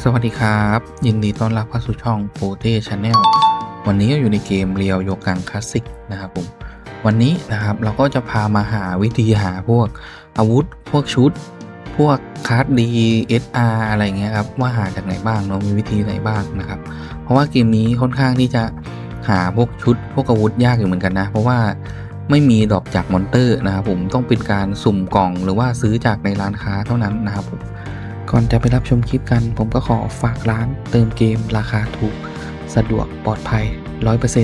สวัสดีครับ ยินดีต้อนรับเข้าสู่ช่องโปเต้ชาแนลวันนี้ก็อยู่ในเกมเรียวโยกังคลาสสิกนะครับผม วันนี้นะครับเราก็จะพามาหาวิธีหาพวกอาวุธ พวกชุด พวกคาร์ดดีเอสอาร์อะไรเงี้ยครับ ว่าหาจากไหนบ้างเนาะมีวิธีไหนบ้างนะครับ เพราะว่าเกมนี้ค่อนข้างที่จะหาพวกชุด พวกอาวุธยากอยู่เหมือนกันนะ เพราะว่าไม่มีดรอกจากมอนเตอร์นะครับผมต้องเป็นการสุ่มกล่องหรือว่าซื้อจากในร้านค้าเท่านั้นนะครับผม ก่อนจะไปรับชมคลิปกัน ผมก็ขอฝากร้านเติมเกมราคาถูก สะดวกปลอดภัย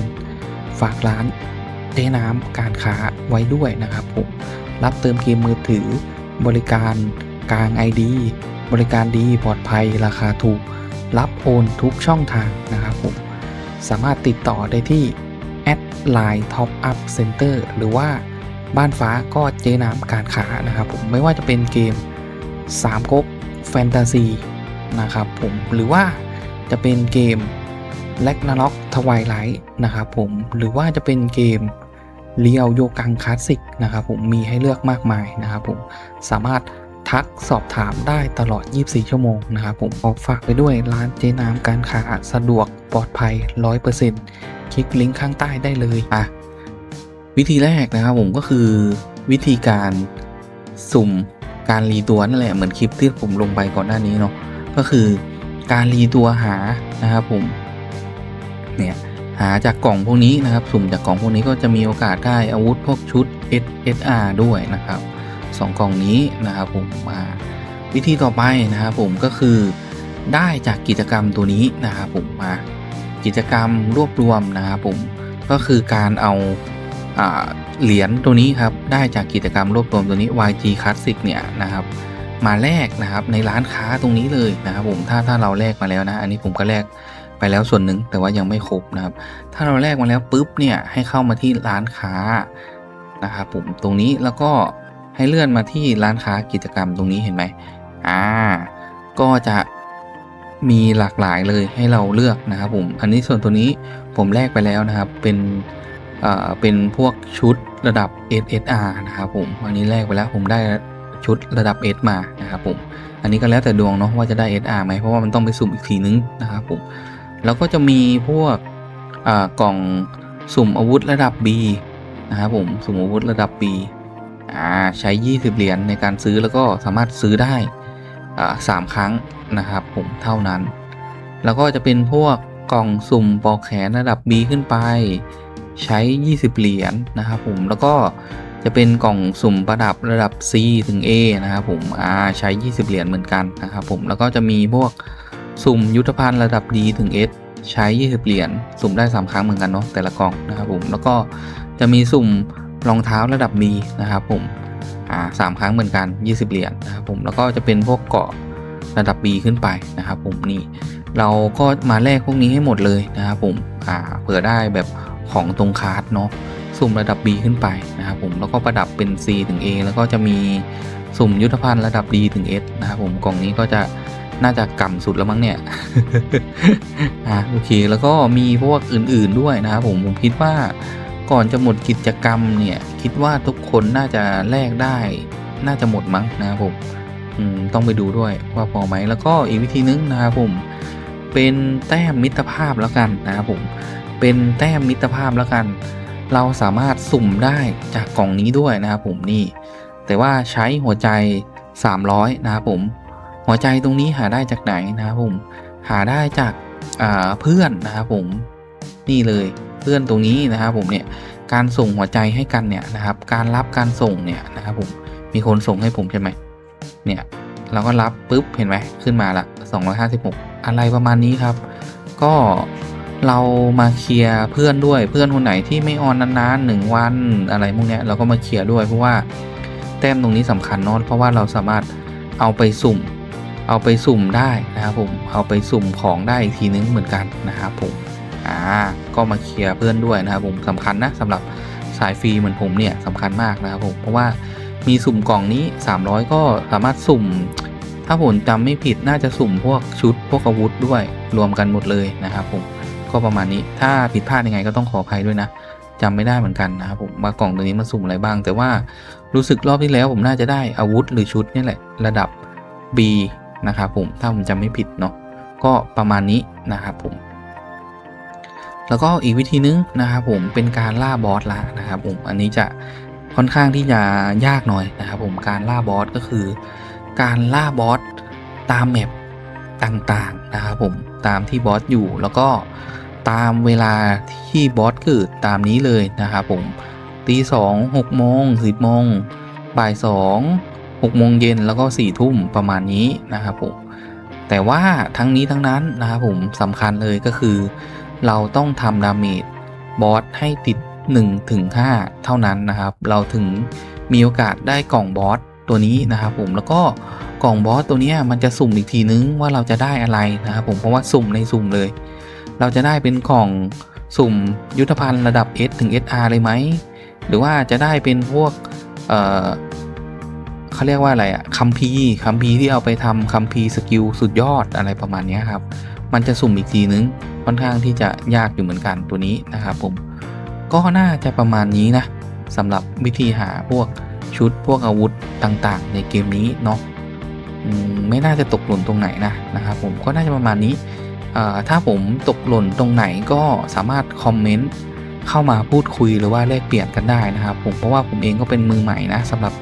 100%ฝากร้านเต้น้ำการค้าไว้ด้วยนะครับผมรับเติมเกมมือถือ บริการกลาง ID บริการดีปลอดภัยราคาถูก รับโอนทุกช่องทางนะครับผมสามารถติดต่อได้ที่แอดไลน์ Top Up Center หรือว่าบ้านฟ้าก็เจ๊น้ำการค้านะครับผมไม่ว่าจะเป็นเกม 3ก๊ก แฟนตาซีนะครับผมหรือว่าจะเป็นเกมแล็กนาล็อกทวายไลท์นะครับผมหรือว่าจะเป็นเกมเรียวโยกังคลาสสิกนะครับผมมีให้เลือกมากมายนะครับผมสามารถทักสอบถามได้ตลอด 24 ชั่วโมงนะครับผมขอฝากไปด้วยร้านเจ๊น้ำการค้าสะดวกปลอดภัย 100%คลิกลิงก์ข้างใต้ได้เลยอะวิธีแรกนะครับผมก็คือวิธีการสุ่ม การรีตัวนั่นแหละเหมือนคลิปที่ผมลงไปก่อนหน้านี้เนาะก็คือการรีตัวหานะครับผมเนี่ยหาจากกล่องพวกนี้นะครับ สุ่มจากกล่องพวกนี้ก็จะมีโอกาสได้อาวุธพวกชุด SSR ด้วยนะครับสองกล่องนี้นะครับผมมาวิธีต่อไปนะครับผมก็คือได้จากกิจกรรมตัวนี้นะครับผมมากิจกรรมรวบรวมนะครับผมก็คือการเอา เหรียญตัวนี้ครับได้จากกิจกรรมรวบรวมตัวนี้ YG Classic เนี่ยนะครับมาแลกนะครับในร้านค้าตรงนี้เลยนะครับผมถ้าถ้าเราแลกมาแล้วนะ อันนี้ผมก็แลกไปแล้วส่วนหนึ่งแต่ว่ายังไม่ครบนะครับ ถ้าเราแลกมาแล้วปุ๊บเนี่ยให้เข้ามาที่ร้านค้านะครับผมตรงนี้แล้วก็ให้เลื่อนมาที่ร้านค้ากิจกรรมตรงนี้เห็นไหมอ่าก็จะมีหลากหลายเลยให้เราเลือกนะครับผมอันนี้ส่วนตัวนี้ผมแลกไปแล้วนะครับเป็น เป็นพวกชุดระดับ SSR นะครับผมอันนี้แรกไปแล้วผมได้ชุดระดับ S มานะครับผมอันนี้ก็แล้วแต่ดวงเนาะว่าจะได้ SR ไหมเพราะว่ามันต้องไปสุ่มอีกทีนึงนะครับผมแล้วก็จะมีพวกกล่องสุ่มอาวุธระดับ B นะครับผมสุ่มอาวุธระดับ B ใช้ 20 เหรียญในการซื้อแล้วก็สามารถซื้อได้สามครั้งนะครับผมเท่านั้น แล้วก็จะเป็นพวกกล่องสุ่มปลอกแขนระดับ B ขึ้นไป ใช้ 20 เหรียญนะครับผมแล้วก็จะเป็นกล่องสุ่มประดับระดับ C ถึง A นะครับผมอ่าใช้ 20 เหรียญเหมือนกันนะครับผมแล้วก็จะมีพวกสุ่มยุทธภัณฑ์ระดับ D ถึง S ใช้ 20 เหรียญสุ่มได้ 3 ครั้งเหมือนกันเนาะแต่ละกล่องนะครับผมแล้วก็จะมีสุ่มรองเท้าระดับ B นะครับผมอ่าสามครั้งเหมือนกัน 20 เหรียญนะครับผมแล้วก็จะเป็นพวกเกาะระดับ B ขึ้นไปนะครับผมนี่เราก็มาแลกพวกนี้ให้หมดเลยนะครับผมอ่าเผื่อได้แบบ ของตรงคาร์ดเนาะสุ่มระดับ B ขึ้นไปนะครับผมแล้วก็ประดับเป็น C ถึง A แล้วก็จะมีสุ่มยุทธภัณฑ์ระดับ D ถึง S นะครับผมกล่องนี้ก็จะน่าจะก่ำสุดแล้วมั้งเนี่ยอ่าโอเคแล้วก็มีพวกอื่นๆด้วยนะครับผมผมคิดว่าก่อนจะหมดกิจกรรมเนี่ยคิดว่าทุกคนน่าจะแลกได้ น่าจะหมดมั้งนะครับผมอืมต้องไปดูด้วยว่าพอไหมแล้วก็อีกวิธีนึงนะครับผมเป็นแต้มมิตรภาพแล้วกันนะครับผม เป็นแต้มมิตรภาพแล้วกัน เราสามารถสุ่มได้จากกล่องนี้ด้วยนะครับผมนี่ แต่ว่าใช้หัวใจ 300 นะครับผม หัวใจตรงนี้หาได้จากไหนนะครับผม หาได้จากาเพื่อนนะครับผม นี่เลยเพื่อนตรงนี้นะครับผมเนี่ย การส่งหัวใจให้กันเนี่ยนะครับ การรับการส่งเนี่ยนะครับผม มีคนส่งให้ผมใช่ไหมเนี่ยเราก็รับปุ๊บเห็นไหมขึ้นมาละ256 อะไรประมาณนี้ครับ ก็ เรามาเคลียร์เพื่อนด้วยเพื่อนคนไหนที่ไม่ออนนานๆหนึ่งวันอะไรพวกเนี้ยเราก็มาเคลียร์ด้วยเพราะว่าแต้มตรงนี้สำคัญเนอะเพราะว่าเราสามารถเอาไปสุ่ม เอาไปสุ่มได้นะครับผมเอาไปสุ่มของได้อีกทีนึงเหมือนกันนะครับผมอ่าก็มาเคลียร์เพื่อนด้วยนะครับผมสำคัญนะสำหรับสายฟรีเหมือนผมเนี่ยสำคัญมากนะครับผมเพราะว่ามีสุ่มกล่องนี้ 300 ก็สามารถสุ่ม ถ้าผมจำไม่ผิดน่าจะสุ่มพวกชุดพวกอาวุธด้วยรวมกันหมดเลยนะครับผม ก็ประมาณนี้ ถ้าผิดพลาดยังไงก็ต้องขออภัยด้วยนะจำไม่ได้เหมือนกันนะครับผมว่ากล่องตัวนี้มันสุ่มอะไรบ้าง แต่ว่ารู้สึกรอบที่แล้วผมน่าจะได้อาวุธหรือชุดนี่แหละระดับ B นะครับผมถ้าผมจำไม่ผิดเนาะก็ประมาณนี้นะครับผม แล้วก็อีกวิธีนึงนะครับผมเป็นการล่าบอสละนะครับผมอันนี้จะค่อนข้างที่จะยากหน่อยนะครับผมการล่าบอสก็คือ การล่าบอสตามแมป ต่างๆนะครับผมตามที่บอสอยู่แล้วก็ตามเวลาที่บอสเกิดตามนี้เลยนะครับผมตีสองหกโมงสิบโมงบ่ายสองหกโมงเย็นแล้วก็สี่ทุ่มประมาณนี้นะครับผมแต่ว่าทั้งนี้ทั้งนั้นนะครับผมสำคัญเลยก็คือ เราต้องทำดาเมจบอสให้ติด1ถึง5เท่านั้นนะครับ เราถึงมีโอกาสได้กล่องบอสตัวนี้นะครับผมแล้วก็ กล่องบอสตัวนี้มันจะสุ่มอีกทีนึงว่าเราจะได้อะไรนะครับผมเพราะว่าสุ่มในสุ่มเลย เราจะได้เป็นกล่องสุ่มยุทธภัณฑ์ระดับ S ถึง SR เลยไหมหรือว่าจะได้เป็นพวกเอ่อเขาเรียกว่าอะไรอะคัมภีคัมภีที่เอาไปทำคัมภีสกิลสุดยอดอะไรประมาณนี้ครับ มันจะสุ่มอีกทีนึงค่อนข้างที่จะยากอยู่เหมือนกันตัวนี้นะครับผมก็น่าจะประมาณนี้นะสำหรับวิธีหาพวกชุดพวกอาวุธต่างๆ ในเกมนี้เนาะ ไม่น่าจะตกหล่นตรงไหนนะนะครับผมก็น่าจะประมาณนี้ ถ้าผมตกหล่นตรงไหนก็สามารถคอมเมนต์เข้ามาพูดคุยหรือว่าแลกเปลี่ยนกันได้นะครับผมเพราะว่าผมเองก็เป็นมือใหม่นะสำหรับ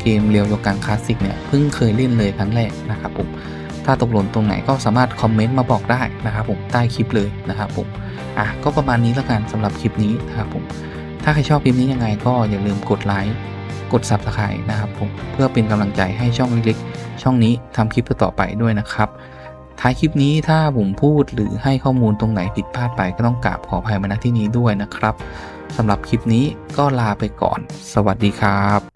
เกมเรียวโยกังคลาสสิกเนี่ยเพิ่งเคยเล่นเลยครั้งแรกนะครับผมถ้าตกหล่นตรงไหนก็สามารถคอมเมนต์มาบอกได้นะครับผมใต้คลิปเลยนะครับผมอะก็ประมาณนี้แล้วกันสำหรับคลิปนี้นะครับผมถ้าใครชอบคลิปนี้ยังไงก็อย่าลืมกดไลค์ กด Subscribe นะครับผมเพื่อเป็นกำลังใจให้ช่องเล็กๆ ช่องนี้ทำคลิปต่อไปด้วยนะครับท้ายคลิปนี้ถ้าผมพูดหรือให้ข้อมูลตรงไหนผิดพลาดไปก็ต้องกราบขออภัยมาณที่นี้ด้วยนะครับสำหรับคลิปนี้ก็ลาไปก่อน สวัสดีครับ